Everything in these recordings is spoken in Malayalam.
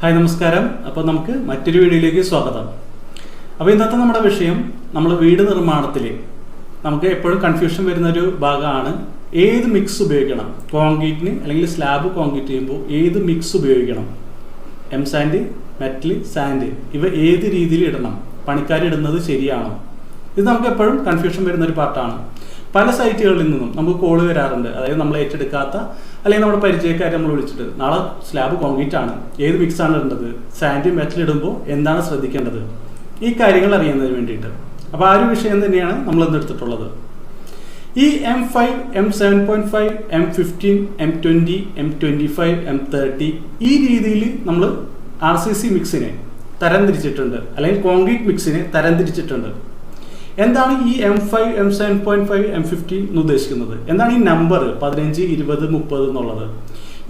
ഹായ് നമസ്കാരം. അപ്പോൾ നമുക്ക് മറ്റൊരു വീഡിയോയിലേക്ക് സ്വാഗതം. അപ്പോൾ ഇന്നത്തെ നമ്മുടെ വിഷയം നമ്മൾ വീട് നിർമ്മാണത്തിൽ നമുക്ക് എപ്പോഴും കൺഫ്യൂഷൻ വരുന്ന ഒരു ഭാഗമാണ് ഏത് മിക്സ് ഉപയോഗിക്കണം? കോൺക്രീറ്റിന് അല്ലെങ്കിൽ സ്ലാബ് കോൺക്രീറ്റ് ചെയ്യുമ്പോൾ ഏത് മിക്സ് ഉപയോഗിക്കണം? എം സാൻഡ് മെറ്റൽ സാൻഡ് ഇവ ഏത് രീതിയിൽ ഇടണം? പണിക്കാരിടുന്നത് ശരിയാണോ? ഇത് നമുക്ക് എപ്പോഴും കൺഫ്യൂഷൻ വരുന്ന ഒരു പാർട്ടാണ് പല സൈറ്റുകളിൽ നിന്നും നമുക്ക് കോൾ വരാറുണ്ട്. അതായത് നമ്മൾ ഏറ്റെടുക്കാത്ത അല്ലെങ്കിൽ നമ്മുടെ പരിചയക്കാരെ നമ്മൾ വിളിച്ചിട്ട് നാളെ സ്ലാബ് കോൺക്രീറ്റ് ആണ്. ഏത് മിക്സ് ആണ് ഇടേണ്ടത്? സാൻഡ് മെറ്റൽ ഇടുമ്പോൾ എന്താണ് ശ്രദ്ധിക്കേണ്ടത്? ഈ കാര്യങ്ങൾ അറിയുന്നതിന് വേണ്ടിയിട്ട്. അപ്പോൾ ആ ഒരു വിഷയം തന്നെയാണ് നമ്മൾ ഇന്ന് എടുത്തിട്ടുള്ളത്. ഈ M five M seven point five M fifteen M twenty M twenty five M thirty ഈ രീതിയിൽ നമ്മൾ ആർ സി സി മിക്സിനെ തരംതിരിച്ചിട്ടുണ്ട്. അല്ലെങ്കിൽ കോൺക്രീറ്റ് മിക്സിനെ തരംതിരിച്ചിട്ടുണ്ട്. എന്താണ് ഈ M five M seven point five M fifty എന്ന് ഉദ്ദേശിക്കുന്നത്? എന്താണ് ഈ നമ്പർ പതിനഞ്ച് ഇരുപത് മുപ്പത് എന്നുള്ളത്?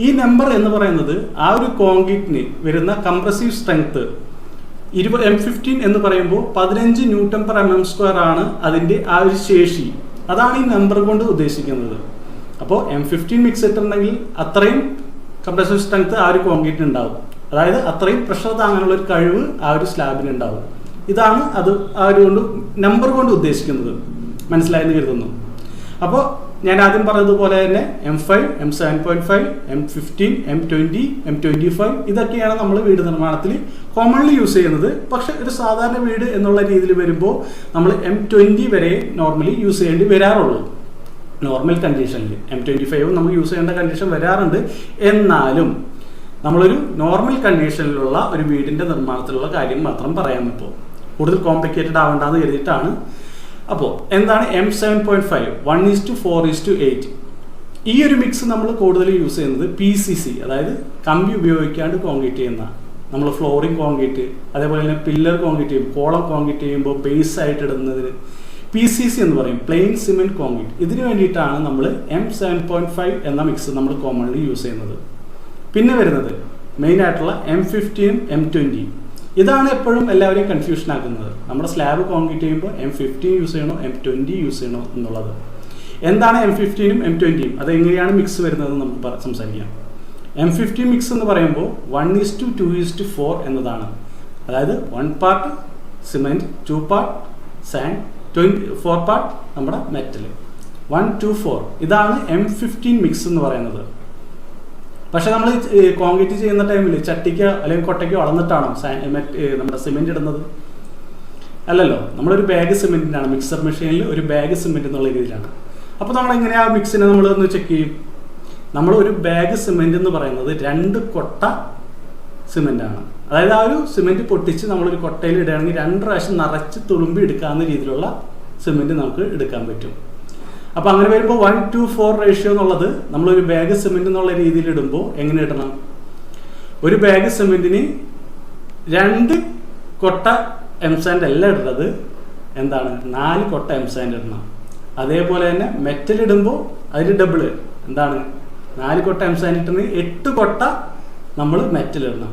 ഈ നമ്പർ എന്ന് പറയുന്നത് ആ ഒരു കോൺക്രീറ്റിന് വരുന്ന കംപ്രസീവ് സ്ട്രെങ്ത് ഇരുപത് എം ഫിഫ്റ്റീൻ എന്ന് പറയുമ്പോൾ പതിനഞ്ച് newton per M M square ആണ് അതിന്റെ ആ ഒരു ശേഷി. അതാണ് ഈ നമ്പർ കൊണ്ട് ഉദ്ദേശിക്കുന്നത്. അപ്പോൾ എം ഫിഫ്റ്റീൻ മിക്സ് ഇട്ടുണ്ടെങ്കിൽ അത്രയും കംപ്രസീവ് സ്ട്രെങ്ത് ആ ഒരു കോൺക്രീറ്റിന് ഉണ്ടാവും. അതായത് അത്രയും പ്രഷർ താങ്ങാനുള്ള ഒരു കഴിവ് ആ ഒരു സ്ലാബിന് ഉണ്ടാവും. ഇതാണ് അത് ആ ഒരു കൊണ്ട് നമ്പർ കൊണ്ട് ഉദ്ദേശിക്കുന്നത്. മനസ്സിലായെന്ന് കരുതുന്നു. അപ്പോൾ ഞാൻ ആദ്യം പറഞ്ഞതുപോലെ തന്നെ M five M seven point five M fifteen M twenty M twenty five ഇതൊക്കെയാണ് നമ്മൾ വീട് നിർമ്മാണത്തിൽ കോമൺലി യൂസ് ചെയ്യുന്നത്. പക്ഷെ ഒരു സാധാരണ വീട് എന്നുള്ള രീതിയിൽ വരുമ്പോൾ നമ്മൾ എം ട്വന്റി വരെ നോർമലി യൂസ് ചെയ്യേണ്ടി വരാറുള്ളൂ. നോർമൽ കണ്ടീഷനിൽ എം ട്വന്റി ഫൈവും നമുക്ക് യൂസ് ചെയ്യേണ്ട കണ്ടീഷൻ വരാറുണ്ട്. എന്നാലും നമ്മളൊരു നോർമൽ കണ്ടീഷനിലുള്ള ഒരു വീടിന്റെ നിർമ്മാണത്തിലുള്ള കാര്യം മാത്രം പറയാൻ പറ്റുമോ കൂടുതൽ കോംപ്ലിക്കേറ്റഡ് ആവേണ്ടെന്ന് കരുതിയിട്ടാണ്. അപ്പോൾ എന്താണ് M seven point five one is two four is two eight ഈ ഒരു മിക്സ് നമ്മൾ കൂടുതൽ യൂസ് ചെയ്യുന്നത് പി സി സി അതായത് കമ്പി ഉപയോഗിക്കാണ്ട് കോൺക്രീറ്റ് ചെയ്യുന്ന നമ്മൾ ഫ്ലോറിംഗ് കോൺക്രീറ്റ് അതേപോലെ തന്നെ പില്ലർ കോൺക്രീറ്റ് ചെയ്യും കോളം കോൺക്രീറ്റ് ചെയ്യുമ്പോൾ ബേസ് ആയിട്ട് ഇടുന്നതിന് പി സി സി എന്ന് പറയും പ്ലെയിൻ സിമെന്റ് കോൺക്രീറ്റ് ഇതിന് വേണ്ടിയിട്ടാണ് നമ്മൾ എം സെവൻ പോയിന്റ് ഫൈവ് എന്ന മിക്സ് നമ്മൾ കോമൺലി യൂസ് ചെയ്യുന്നത്. പിന്നെ വരുന്നത് മെയിൻ ആയിട്ടുള്ള എം ഫിഫ്റ്റീനും എം ട്വന്റിയും ഇതാണ് എപ്പോഴും എല്ലാവരെയും കൺഫ്യൂഷൻ ആക്കുന്നത്. നമ്മുടെ സ്ലാബ് കോൺക്രീറ്റ് ചെയ്യുമ്പോൾ എം ഫിഫ്റ്റീൻ യൂസ് ചെയ്യണോ? എം ട്വന്റി യൂസ് ചെയ്യണോ എന്നുള്ളത്. എന്താണ് എം ഫിഫ്റ്റീനും എം ട്വന്റിയും അത് എങ്ങനെയാണ് മിക്സ് വരുന്നത് നമുക്ക് സംസാരിക്കാം. എം ഫിഫ്റ്റീൻ മിക്സ് എന്ന് പറയുമ്പോൾ one is two two is two four എന്നതാണ്. അതായത് one part cement two part sand twenty four part നമ്മുടെ മെറ്റൽ വൺ ടു ഫോർ ഇതാണ് എം ഫിഫ്റ്റീൻ മിക്സ് എന്ന് പറയുന്നത്. പക്ഷെ നമ്മൾ കോൺക്രീറ്റ് ചെയ്യുന്ന ടൈമിൽ ചട്ടിക്ക് അല്ലെങ്കിൽ കൊട്ടയ്ക്ക് വളർന്നിട്ടാണോ നമ്മുടെ സിമെന്റ് ഇടുന്നത്? അല്ലല്ലോ നമ്മളൊരു ബാഗ് സിമെന്റിനാണ് മിക്സർ മെഷീനിൽ ഒരു ബാഗ് സിമെന്റ് എന്നുള്ള രീതിയിലാണ്. അപ്പോൾ നമ്മൾ എങ്ങനെ ആ മിക്സിനെ നമ്മൾ ഒന്ന് ചെക്ക് ചെയ്യും? നമ്മൾ ഒരു ബാഗ് സിമെന്റ് എന്ന് പറയുന്നത് രണ്ട് കൊട്ട സിമെന്റ് ആണ് അതായത് ആ ഒരു സിമെന്റ് പൊട്ടിച്ച് നമ്മളൊരു കൊട്ടയിൽ ഇടുകയാണെങ്കിൽ രണ്ട് പ്രാവശ്യം നിറച്ച് തുളുമ്പി എടുക്കാവുന്ന രീതിയിലുള്ള സിമെന്റ് നമുക്ക് എടുക്കാൻ പറ്റും. അപ്പോൾ അങ്ങനെ വരുമ്പോൾ വൺ ടു ഫോർ റേഷ്യോ എന്നുള്ളത് നമ്മളൊരു ബാഗ് സിമെന്റ് എന്നുള്ള രീതിയിൽ ഇടുമ്പോൾ എങ്ങനെ ഇടണം? ഒരു ബാഗ് സിമെന്റിന് രണ്ട് കൊട്ട എം സാൻഡ് അല്ല ഇടുന്നത് എന്താണ്? നാല് കൊട്ട എം സാൻഡ് ഇടണം. അതേപോലെ തന്നെ മെറ്റൽ ഇടുമ്പോൾ അതിന് ഡബിൾ എന്താണ്? നാല് കൊട്ട എം സാൻഡ് ഇട്ടുന്നത് എട്ട് കൊട്ട നമ്മൾ മെറ്റൽ ഇടണം.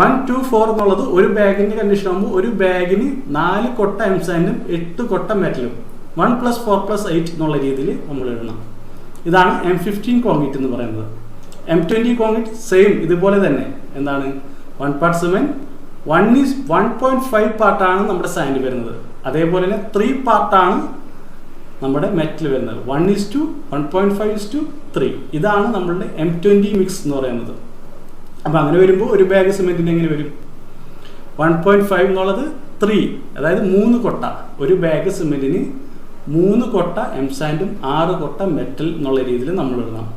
വൺ ടു ഫോർ എന്നുള്ളത് ഒരു ബാഗിന്റെ കണ്ടീഷൻ ആകുമ്പോൾ ഒരു ബാഗിന് നാല് കൊട്ട എം സാൻഡും എട്ട് കൊട്ട മെറ്റലും one plus four plus eight എന്നുള്ള രീതിയിൽ നമ്മൾ എഴുതണം. ഇതാണ് എം ഫിഫ്റ്റീൻ കോൺക്രീറ്റ് എന്ന് പറയുന്നത്. എം ട്വന്റി കോൺക്രീറ്റ് സെയിം ഇതുപോലെ തന്നെ. എന്താണ്? One part cement one is one point five പാർട്ടാണ് നമ്മുടെ സാൻഡ് വരുന്നത്. അതേപോലെ തന്നെ ത്രീ പാർട്ടാണ് നമ്മുടെ മെറ്റൽ വരുന്നത്. One is two one point five is two three ഇതാണ് നമ്മളുടെ എം ട്വന്റി മിക്സ് എന്ന് പറയുന്നത്. അപ്പം അങ്ങനെ വരുമ്പോൾ ഒരു ബാഗ് സിമെന്റിന് എങ്ങനെ വരും? വൺ പോയിന്റ് ഫൈവ് എന്നുള്ളത് ത്രീ അതായത് മൂന്ന് കൊട്ട. ഒരു ബാഗ് സിമെന്റിന് മൂന്ന് കൊട്ട എം സാൻഡും ആറ് കൊട്ട മെറ്റൽ എന്നുള്ള രീതിയിൽ നമ്മൾ എഴുതാം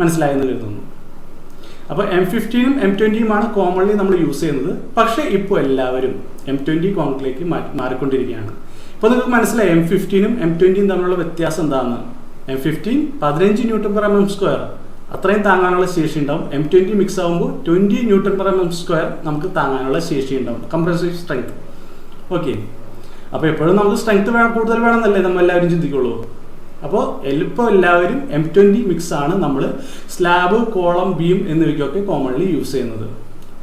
മനസ്സിലായെന്ന് കരുതുന്നു. അപ്പോൾ എം ഫിഫ്റ്റീനും എം ട്വന്റിയുമാണ് കോമൺലി നമ്മൾ യൂസ് ചെയ്യുന്നത്. പക്ഷേ ഇപ്പോൾ എല്ലാവരും എം ട്വന്റി കോൺക്രീറ്റിലേക്ക് മാറ്റി മാറിക്കൊണ്ടിരിക്കുകയാണ്. ഇപ്പോൾ നിങ്ങൾക്ക് മനസ്സിലായി എം ഫിഫ്റ്റീനും എം ട്വന്റിയും തമ്മിലുള്ള വ്യത്യാസം എന്താണ്? എം ഫിഫ്റ്റീൻ പതിനഞ്ച് newton per M M square. അത്രയും താങ്ങാനുള്ള ശേഷി ഉണ്ടാവും. എം ട്വന്റി മിക്സ് ആകുമ്പോൾ twenty newton per M M square നമുക്ക് താങ്ങാനുള്ള ശേഷി ഉണ്ടാവും. കംപ്രസീവ് സ്ട്രെങ്ത് ഓക്കെ അപ്പോൾ എപ്പോഴും നമുക്ക് സ്ട്രെങ്ത് വേണം കൂടുതൽ വേണമെന്നല്ലേ നമ്മൾ എല്ലാവരും ചിന്തിക്കുള്ളൂ. അപ്പോൾ എളുപ്പം എല്ലാവരും എം ട്വന്റി മിക്സ് ആണ് നമ്മൾ സ്ലാബ് കോളം ബീം എന്നിവയ്ക്കൊക്കെ കോമൺലി യൂസ് ചെയ്യുന്നത്.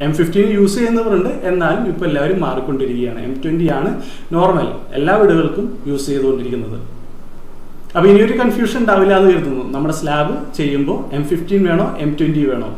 എം ഫിഫ്റ്റീൻ യൂസ് ചെയ്യുന്നവരുണ്ട് എന്നാലും ഇപ്പോൾ എല്ലാവരും മാറിക്കൊണ്ടിരിക്കുകയാണ്. എം ട്വന്റി ആണ് നോർമൽ എല്ലാ വീടുകൾക്കും യൂസ് ചെയ്തുകൊണ്ടിരിക്കുന്നത്. അപ്പോൾ ഇനിയൊരു കൺഫ്യൂഷൻ ഉണ്ടാവില്ല എന്ന് കരുതുന്നു. നമ്മുടെ സ്ലാബ് ചെയ്യുമ്പോൾ എം ഫിഫ്റ്റീൻ വേണോ എം ട്വന്റി വേണോ?